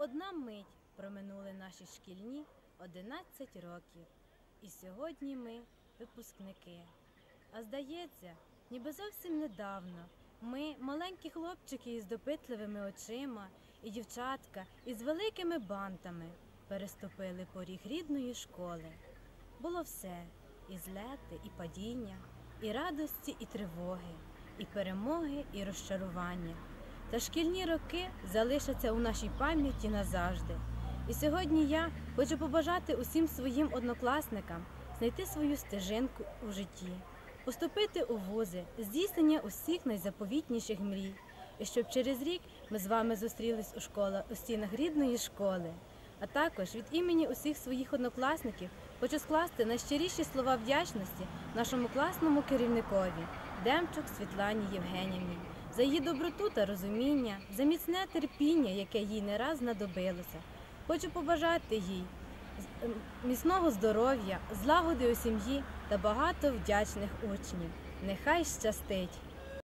одна мить проминули наші шкільні 11 років. І сьогодні ми випускники. А здається, ніби зовсім недавно ми, маленькі хлопчики із допитливими очима, і дівчатка із великими бантами, переступили поріг рідної школи. Було все і злети, і падіння, і радості, і тривоги, і перемоги, і розчарування. Та шкільні роки залишаться у нашій пам'яті назавжди. І сьогодні я хочу побажати усім своїм однокласникам знайти свою стежинку у житті, поступити у вузи, здійснення усіх найзаповітніших мрій, і щоб через рік ми з вами зустрілись у школах у стінах рідної школи. А також від імені усіх своїх однокласників хочу скласти найщиріші слова вдячності нашому класному керівникові Демчук Світлані Євгенівні за її доброту та розуміння, за міцне терпіння, яке їй не раз знадобилося. Хочу побажати їй ем, міцного здоров'я, злагоди у сім'ї та багато вдячних учнів. Нехай щастить!